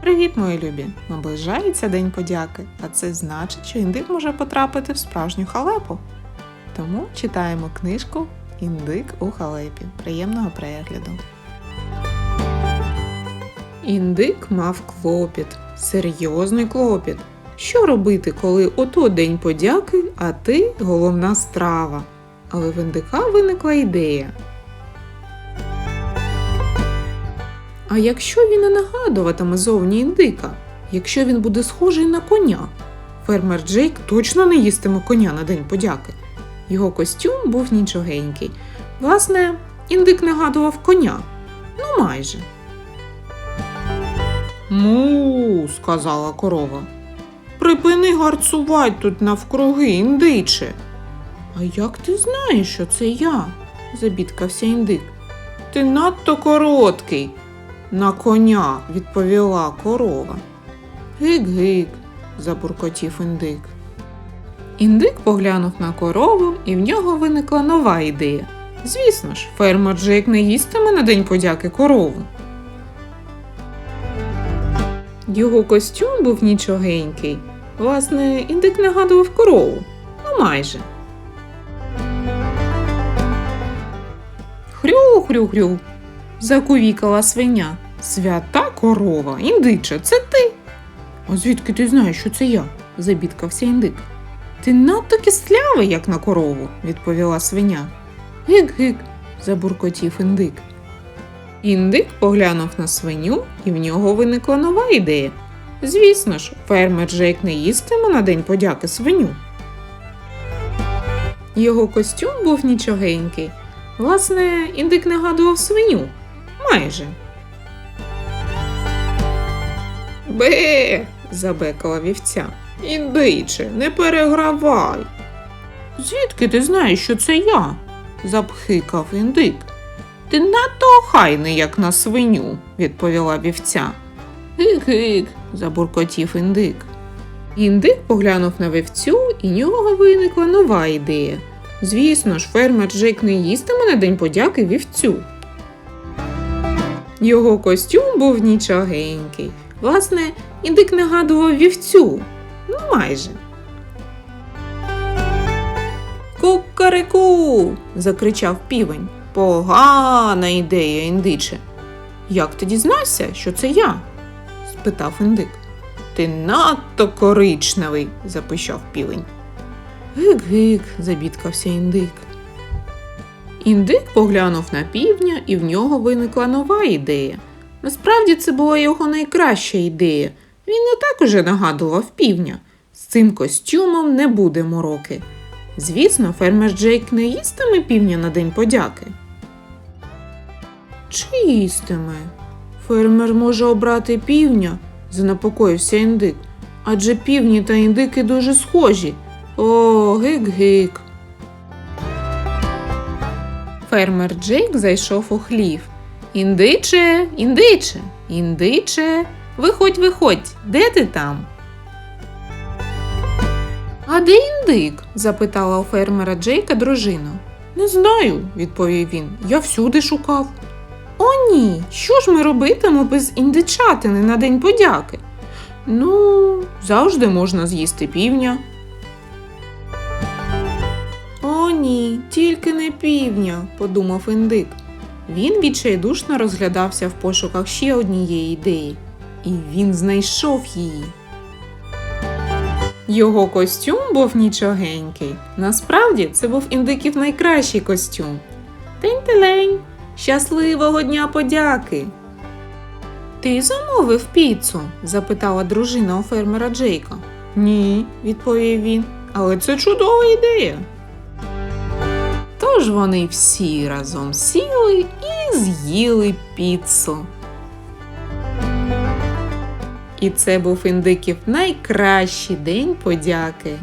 Привіт, мої любі! Наближається День подяки, а це значить, що індик може потрапити в справжню халепу. Тому читаємо книжку Індик у халепі. Приємного перегляду. Індик мав клопіт, серйозний клопіт. Що робити, коли ото День подяки, а ти головна страва? Але в індика виникла ідея. А якщо він не нагадуватиме зовні індика, якщо він буде схожий на коня, фермер Джейк точно не їстиме коня на День подяки. Його костюм був нічогенький. Власне, індик нагадував коня. Ну, майже. Му, сказала корова. Припини гарцувати тут навкруги, індиче. А як ти знаєш, що це я? забідкався індик. Ти надто короткий. На коня, відповіла корова. Гик-гик, забуркотів індик. Індик поглянув на корову, і в нього виникла нова ідея. Звісно ж, фермер Джейк не їстиме на День подяки корову. Його костюм був нічогенький. Власне, індик нагадував корову. Ну майже. Хрю-хрю-хрю. Закувікала свиня. Свята корова, індиче, це ти. А звідки ти знаєш, що це я? забідкався індик. Ти надто кислявий, як на корову, відповіла свиня. Гик-гик, забуркотів індик. Індик поглянув на свиню, і в нього виникла нова ідея. Звісно ж, фермер Джейк не їстиме на День подяки свиню. Його костюм був нічогенький. Власне, індик нагадував свиню. Майже. Бе. забекала вівця. Індиче, не перегравай. Звідки ти знаєш, що це я? запхикав індик. Ти надто охайний, як на свиню, відповіла вівця. Гик-гик, забуркотів індик. Індик поглянув на вівцю, і нього виникла нова ідея. Звісно ж, фермер Джейк не їстиме на День подяки вівцю. Його костюм був нічогенький. Власне, індик нагадував вівцю. Ну, майже. Кукареку. закричав півень. Погана ідея, індиче. Як ти дізнався, що це я? спитав індик. Ти надто коричневий, запищав півень. Гик-гик, забідкався індик. Індик поглянув на півня, і в нього виникла нова ідея. Насправді це була його найкраща ідея. Він не так уже нагадував півня. З цим костюмом не буде мороки. Звісно, фермер Джейк не їстиме півня на День подяки. Чи їстиме? Фермер може обрати півня, занепокоївся індик. Адже півні та індики дуже схожі. О, гик-гик. Фермер Джейк зайшов у хлів. Індиче, індиче, індиче, виходь, виходь, де ти там? А де індик? запитала у фермера Джейка дружина. Не знаю, відповів він. Я всюди шукав. О, ні. Що ж ми робитимо без індичатини на День подяки? Ну, завжди можна з'їсти півня. Ні, тільки не півня, подумав індик. Він відчайдушно розглядався в пошуках ще однієї ідеї, і він знайшов її. Його костюм був нічогенький. Насправді це був індиків найкращий костюм. Тень-телень! Щасливого дня подяки! Ти замовив піцу? запитала дружина у фермера Джейка. Ні, відповів він, але це чудова ідея. Тож вони всі разом сіли і з'їли піцу. І це був індиків найкращий день подяки.